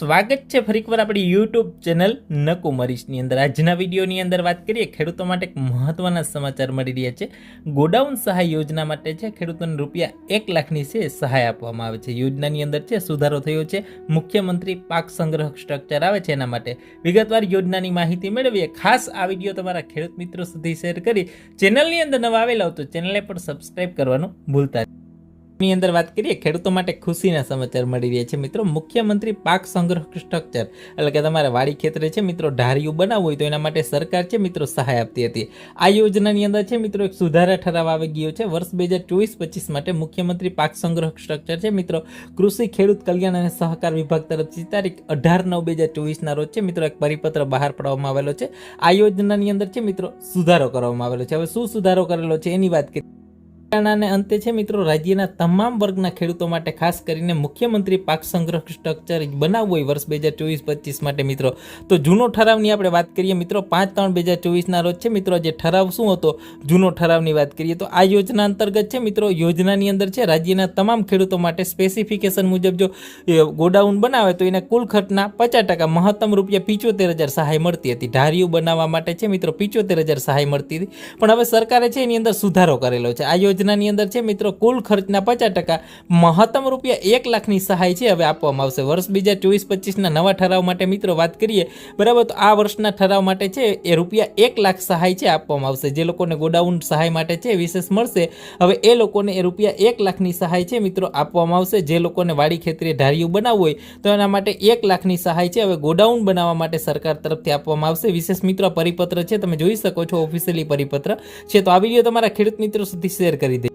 સ્વાગત છે ફરીકવાર આપણી યુટ્યુબ ચેનલ નકુમરીશની અંદર. આજના વિડીયોની અંદર વાત કરીએ, ખેડૂતો માટે એક મહત્વના સમાચાર મળી રહ્યા છે. ગોડાઉન સહાય યોજના માટે છે, ખેડૂતોને રૂપિયા એક લાખની છે સહાય આપવામાં આવે છે. યોજનાની અંદર છે, સુધારો થયો છે, મુખ્યમંત્રી પાક સંગ્રહ સ્ટ્રક્ચર આવે છે એના માટે. વિગતવાર યોજનાની માહિતી મેળવીએ. ખાસ આ વીડિયો તમારા ખેડૂત મિત્રો સુધી શેર કરી ચેનલની અંદર નવા આવેલા હો તો ચેનલને પણ સબસ્ક્રાઈબ કરવાનું ભૂલતા. ની અંદર વાત કરીએ, ખેડૂતો માટે ખુશીના સમાચાર મળી રહ્યા છે. મિત્રો, મુખ્યમંત્રી પાક સંગ્રહ સ્ટ્રક્ચર એટલે કે તમારે વાડી ખેતરે છે, મિત્રો, ઢારિયું બનાવવું હોય તો એના માટે સરકાર છે, મિત્રો, સહાય આપતી હતી. આ યોજનાની અંદર છે, મિત્રો, એક સુધારા ઠરાવ આવી ગયો છે. વર્ષ બે હજાર ચોવીસ પચીસ માટે મુખ્યમંત્રી પાક સંગ્રહ સ્ટ્રક્ચર છે, મિત્રો. કૃષિ, ખેડૂત કલ્યાણ અને સહકાર વિભાગ તરફથી તારીખ અઢાર નવ બે હજાર ચોવીસના રોજ છે, મિત્રો, એક પરિપત્ર બહાર પાડવામાં આવેલો છે. આ યોજનાની અંદર છે, મિત્રો, સુધારો કરવામાં આવેલો છે. હવે શું સુધારો કરેલો છે, એની વાત કરીએ. અને અંતે છે મિત્રો, રાજ્યના તમામ વર્ગના ખેડૂતો માટે ખાસ કરીને મુખ્યમંત્રી પાક સંગ્રહ સ્ટ્રક્ચર બનાવવું હોય વર્ષ બે હજાર ચોવીસ પચીસ માટે મિત્રો. તો જૂનો ઠરાવની આપણે વાત કરીએ મિત્રો, પાંચ ત્રણ બે હજાર ચોવીસના રોજ છે મિત્રો, જે ઠરાવ શું હતો? જૂનો ઠરાવની વાત કરીએ તો આ યોજના અંતર્ગત છે મિત્રો, યોજનાની અંદર છે રાજ્યના તમામ ખેડૂતો માટે સ્પેસિફિકેશન મુજબ જો ગોડાઉન બનાવે તો એને કુલ ખર્ચના પચાસ ટકા, મહત્તમ રૂપિયા પિચોતેર હજાર સહાય મળતી હતી. ઢારિયું બનાવવા માટે છે મિત્રો, પિચોતેર હજાર સહાય મળતી હતી. પણ હવે સરકારે છે એની અંદર સુધારો કરેલો છે. આ યોજનાની અંદર છે મિત્રો, કુલ ખર્ચના પચાસ ટકા. મહત્તમ રૂપિયા એક લાખની સહાય છે હવે આપવામાં આવશે. વર્ષ બીજા ચોવીસ પચીસના નવા ઠરાવ માટે મિત્રો વાત કરીએ, બરાબર? તો આ વર્ષના ઠરાવ માટે છે એ રૂપિયા એક લાખ સહાય છે આપવામાં આવશે. જે લોકોને ગોડાઉન સહાય માટે છે વિશેષ મળશે. હવે એ લોકોને એ રૂપિયા એક લાખની સહાય છે મિત્રો આપવામાં આવશે. જે લોકોને વાડી ખેતરે ધાર્યું બનાવવું હોય, તો એના માટે એક લાખની સહાય છે હવે ગોડાઉન બનાવવા માટે સરકાર તરફથી આપવામાં આવશે. વિશેષ મિત્રો પરિપત્ર છે, તમે જોઈ શકો છો ઓફિશિયલી પરિપત્ર છે. તો આ વીડિયો તમારા ખેડૂત મિત્રો સુધી શેર કરી Secretary